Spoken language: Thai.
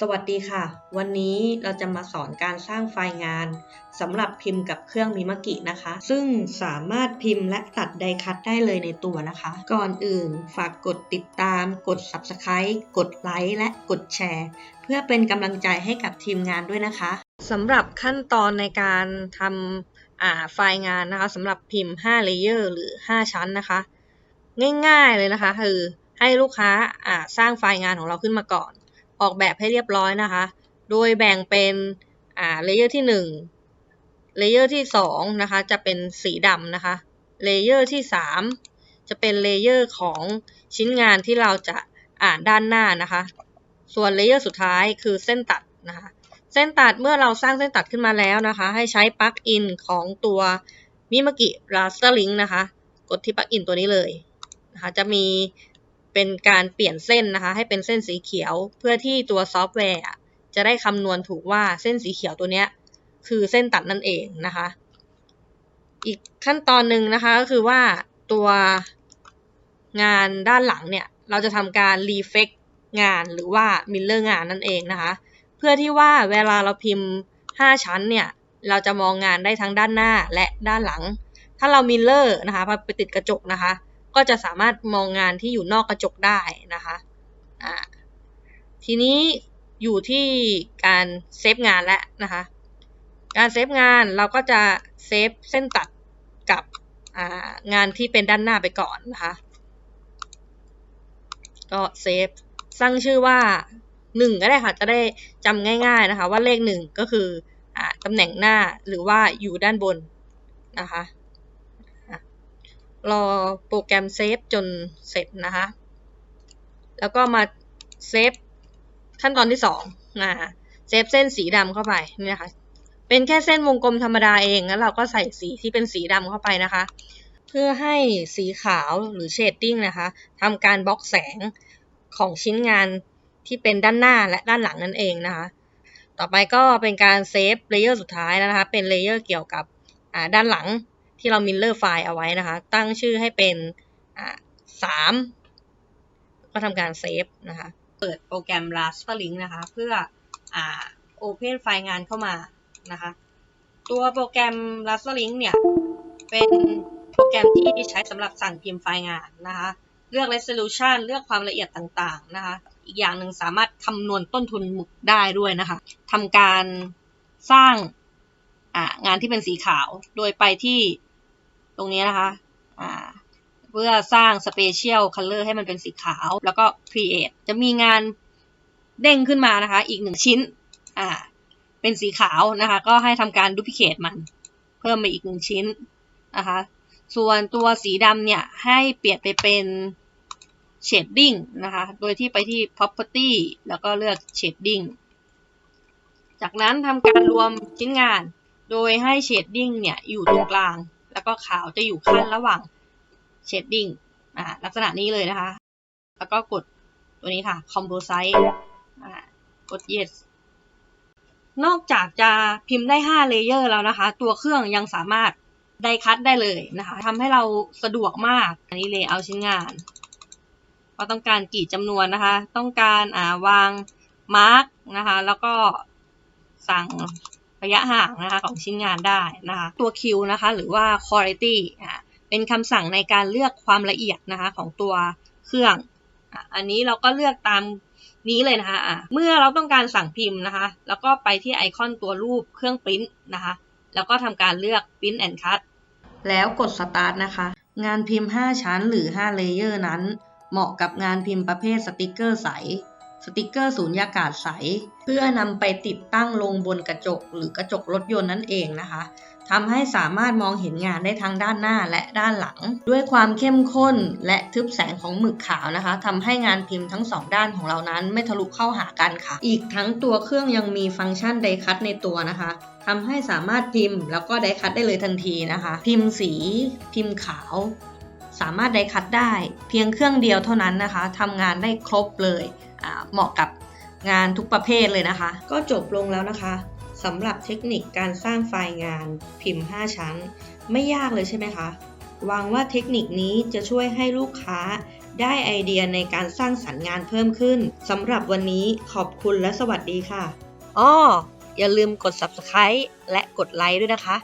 สวัสดีค่ะ วันนี้เราจะมาสอนการสร้างไฟล์งานสำหรับพิมพ์กับเครื่องมิมกินะคะ ซึ่งสามารถพิมพ์และตัดไดคัตได้เลยในตัวนะคะ ก่อนอื่นฝากกดติดตาม กด Subscribe กดไลค์และกดแชร์ เพื่อเป็นกำลังใจให้กับทีมงานด้วยนะคะสำหรับขั้นตอนในการทำอ่าไฟล์งานนะคะสำหรับพิมพ์5 Layer หรือ 5 ชั้นนะคะ ง่ายๆเลยนะคะ คือให้ลูกค้าอ่าสร้างไฟล์งานของเราขึ้นมาก่อน ออกแบบให้เรียบร้อยนะคะ โดยแบ่งเป็นอ่าเลเยอร์ที่1เลเยอร์ที่2นะคะ จะเป็นสีดำนะคะ เลเยอร์ที่ 3 จะเป็นเลเยอร์ของชิ้นงานที่เราจะอ่านด้านหน้านะคะ ส่วนเลเยอร์สุดท้ายคือเส้นตัดนะคะ เส้นตัดเมื่อเราสร้างเส้นตัดขึ้นมาแล้วนะคะ ให้ใช้ปลั๊กอินของตัวมิมกิราสเตอร์ลิงนะคะ กดที่ปลั๊กอินตัวนี้เลยนะคะ จะมี เป็นการเปลี่ยนเส้นนะคะ ให้เป็นเส้นสีเขียวเพื่อที่ตัวซอฟต์แวร์จะได้คำนวณถูกว่าเส้นสีเขียวตัวเนี้ยคือเส้นตัดนั่นเองนะคะ อีกขั้นตอนหนึ่งนะคะก็คือว่าตัวงานด้านหลังเนี่ยเราจะทำการรีเฟกงานหรือว่ามิลเลอร์งานนั่นเองนะคะ เพื่อที่ว่าเวลาเราพิมพ์ 5 ชั้นเนี่ยเราจะมองงานได้ทั้งด้านหน้าและด้านหลัง ถ้าเรามิลเลอร์นะคะพอไปติดกระจกนะคะ ก็จะสามารถมองงานที่อยู่นอกกระจกได้นะคะอ่าทีนี้อยู่ที่การเซฟงานแล้วนะคะ การเซฟงานเราก็จะเซฟเส้นตัดกับงานที่เป็นด้านหน้าไปก่อนนะคะ ก็เซฟสร้างชื่อว่า 1 ก็ได้ค่ะ จะได้จำง่าย ๆนะคะ ว่าเลข 1 ก็คืออตำแหน่งหน้าหรือว่าอยู่ด้านบนนะคะ รอโปรแกรมเซฟจนเสร็จนะคะ แล้วก็มาเซฟขั้นตอนที่2นะเซฟเส้นสีดำเข้าไปนี่นะคะ เป็นแค่เส้นวงกลมธรรมดาเอง แล้วเราก็ใส่สีที่เป็นสีดำเข้าไปนะคะ เพื่อให้สีขาวหรือเชดดิ้งนะคะทำการบล็อกแสงของชิ้นงานที่เป็นด้านหน้าและด้านหลังนั่นเองนะคะ ต่อไปก็เป็นการเซฟเลเยอร์สุดท้ายแล้วนะคะ เป็นเลเยอร์เกี่ยวกับด้านหลัง ที่เรามิลเลอร์ไฟล์เอาไว้นะคะ ตั้งชื่อให้เป็นสามก็ทำการเซฟนะคะ เปิดโปรแกรม Rasterlink นะคะ เพื่ออ่า Open ไฟล์งานเข้ามานะคะ ตัวโปรแกรม Rasterlink เนี่ย เป็นโปรแกรมที่ใช้สำหรับสั่งพิมพ์ไฟล์งานนะคะ เลือก resolution เลือกความละเอียดต่างๆนะคะ อีกอย่างหนึ่งสามารถคำนวณต้นทุนหมุกได้ด้วยนะคะทำการสร้างงานที่เป็นสีขาว โดยไปที่ ตรงนี้นะคะอ่าเพื่อสร้าง Special Color ให้มันเป็นสีขาว แล้วก็ Create จะมีงานเด้งขึ้นมานะคะ อีกหนึ่งชิ้นอ่าเป็นสีขาวนะคะ ก็ให้ทำการ Duplicate มัน เพิ่มมาอีกหนึ่งชิ้นนะคะ ส่วนตัวสีดำเนี่ย ให้เปลี่ยนไปเป็น Shading นะคะ โดยที่ไปที่ Property แล้วก็เลือก Shading จากนั้นทำการรวมชิ้นงาน โดยให้ Shading เนี่ย อยู่ตรงกลาง แล้วก็ขาวจะอยู่ขั้นระหว่างเชดดิ้งอ่าลักษณะนี้เลยนะคะ แล้วก็กดตัวนี้ค่ะ composite อ่ากด yes นอกจากจะพิมพ์ได้ 5 เลเยอร์แล้วนะคะ ตัวเครื่องยังสามารถไดคัตได้เลยนะคะทำให้เราสะดวกมาก อันนี้เลยเอาชิ้นงานว่าต้องการกี่จำนวนนะคะ ต้องการอ่าวางมาร์กนะคะ แล้วก็สั่ง ระยะห่างนะคะของชิ้นงานได้นะคะตัว Q นะคะหรือว่า quality เป็นคำสั่งในการเลือกความละเอียดนะคะของตัวเครื่อง อันนี้เราก็เลือกตามนี้เลยนะคะะเมื่อเราต้องการสั่งพิมพ์นะคะ แล้วก็ไปที่ไอคอนตัวรูปเครื่องปริ้นนะคะ แล้วก็ทำการเลือก Print and Cut แล้วกด Start นะคะ งานพิมพ์ 5 ชั้นหรือ 5 เลเยอร์นั้น เหมาะกับงานพิมพ์ประเภทสติกเกอร์ใส สติกเกอร์สูญญากาศใส เพื่อนำไปติดตั้งลงบนกระจก หรือกระจกรถยนต์นั่นเองนะคะทำให้สามารถมองเห็นงานได้ทั้งด้านหน้าและด้านหลัง ด้วยความเข้มข้นและทึบแสงของหมึกขาวนะคะทำให้งานพิมพ์ทั้งสองด้านของเรานั้นไม่ทะลุเข้าหากันค่ะ อีกทั้งตัวเครื่องยังมีฟังก์ชันไดคัตในตัวนะคะทำให้สามารถพิมพ์แล้วก็ไดคัตได้เลยทันทีนะคะ พิมพ์สี พิมพ์ขาว สามารถไดคัตได้เพียงเครื่องเดียวเท่านั้นนะคะทำงานได้ครบเลยเหมาะกับงานทุกประเภทเลยนะคะ ก็จบลงแล้วนะคะสำหรับเทคนิคการสร้างไฟล์งานพิมพ์ 5 ชั้น ไม่ยากเลยใช่ไหมคะหวังว่าเทคนิคนี้จะช่วยให้ลูกค้าได้ไอเดียในการสร้างสรรค์งานเพิ่มขึ้นสำหรับวันนี้ขอบคุณและสวัสดีค่ะอ้ออย่าลืมกด subscribe และกดไลค์ด้วยนะคะ